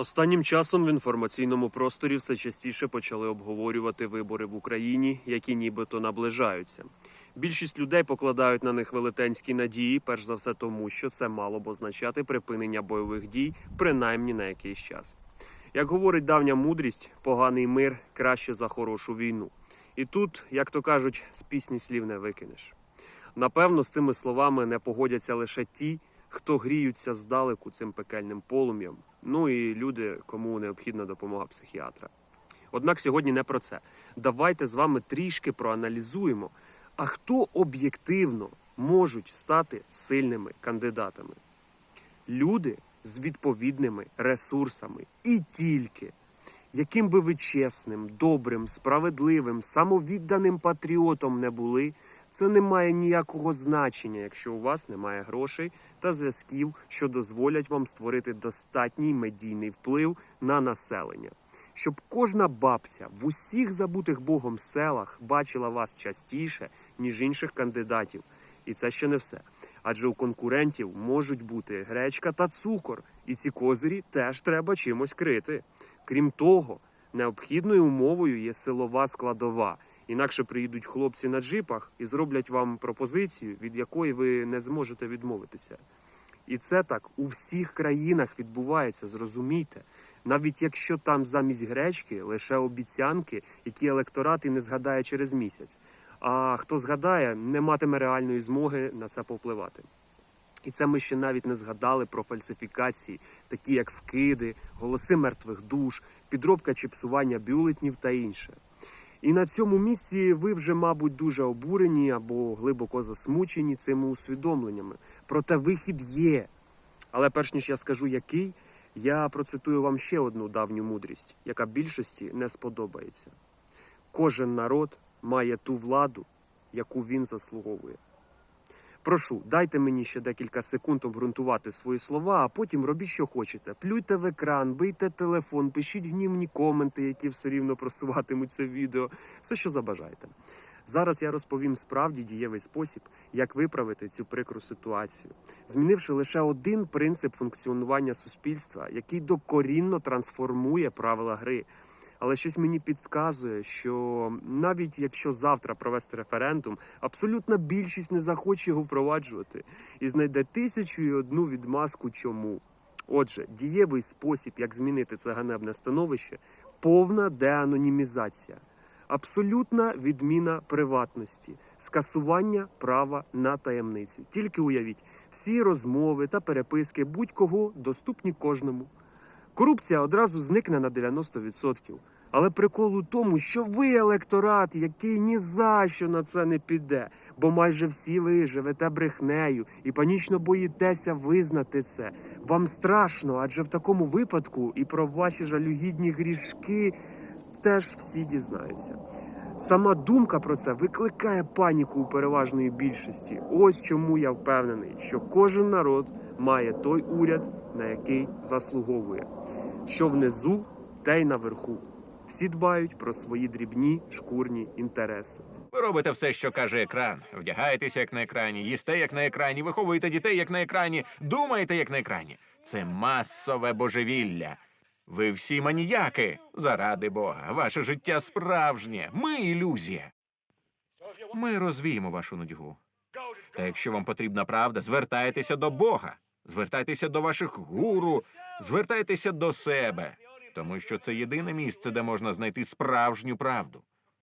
Останнім часом в інформаційному просторі все частіше почали обговорювати вибори в Україні, які нібито наближаються. Більшість людей покладають на них велетенські надії, перш за все тому, що це мало б означати припинення бойових дій, принаймні на якийсь час. Як говорить давня мудрість, поганий мир краще за хорошу війну. І тут, як то кажуть, з пісні слів не викинеш. Напевно, з цими словами не погодяться лише ті, хто гріються здалеку цим пекельним полум'ям, ну і люди, кому необхідна допомога психіатра. Однак сьогодні не про це. Давайте з вами трішки проаналізуємо, а хто об'єктивно можуть стати сильними кандидатами. Люди з відповідними ресурсами і тільки. Яким би ви чесним, добрим, справедливим, самовідданим патріотом не були, це не має ніякого значення, якщо у вас немає грошей та зв'язків, що дозволять вам створити достатній медійний вплив на населення. Щоб кожна бабця в усіх забутих Богом селах бачила вас частіше, ніж інших кандидатів. І це ще не все. Адже у конкурентів можуть бути гречка та цукор, і ці козирі теж треба чимось крити. Крім того, необхідною умовою є силова складова. Інакше приїдуть хлопці на джипах і зроблять вам пропозицію, від якої ви не зможете відмовитися. І це так у всіх країнах відбувається, зрозумійте. Навіть якщо там замість гречки лише обіцянки, які електорат і не згадає через місяць. А хто згадає, не матиме реальної змоги на це повпливати. І це ми ще навіть не згадали про фальсифікації, такі як вкиди, голоси мертвих душ, підробка чи псування бюлетнів та інше. І на цьому місці ви вже, мабуть, дуже обурені або глибоко засмучені цими усвідомленнями. Проте вихід є. Але перш ніж я скажу який, я процитую вам ще одну давню мудрість, яка більшості не сподобається. Кожен народ має ту владу, яку він заслуговує. Прошу, дайте мені ще декілька секунд обґрунтувати свої слова, а потім робіть, що хочете. Плюйте в екран, бийте телефон, пишіть гнівні коменти, які все рівно просуватимуть це відео, все, що забажаєте. Зараз я розповім справді дієвий спосіб, як виправити цю прикру ситуацію, змінивши лише один принцип функціонування суспільства, який докорінно трансформує правила гри. Але щось мені підказує, що навіть якщо завтра провести референдум, абсолютна більшість не захоче його впроваджувати і знайде тисячу і одну відмазку чому. Отже, дієвий спосіб, як змінити це ганебне становище, повна деанонімізація, абсолютна відміна приватності, скасування права на таємницю. Тільки уявіть, всі розмови та переписки будь-кого доступні кожному. Корупція одразу зникне на 90%. Але прикол у тому, що ви електорат, який ні за що на це не піде, бо майже всі ви живете брехнею і панічно боїтеся визнати це. Вам страшно, адже в такому випадку і про ваші жалюгідні грішки теж всі дізнаються. Сама думка про це викликає паніку у переважної більшості. Ось чому я впевнений, що кожен народ має той уряд, на який заслуговує. Що внизу, те й наверху. Всі дбають про свої дрібні шкурні інтереси. Ви робите все, що каже екран. Вдягаєтеся як на екрані, їсте як на екрані, виховуєте дітей як на екрані, думаєте як на екрані. Це масове божевілля. Ви всі маніяки. Заради Бога, ваше життя справжнє. Ми ілюзія. Ми розвіємо вашу нудьгу. Та якщо вам потрібна правда, звертайтеся до Бога, звертайтеся до ваших гуру, звертайтеся до себе, тому що це єдине місце, де можна знайти справжню правду.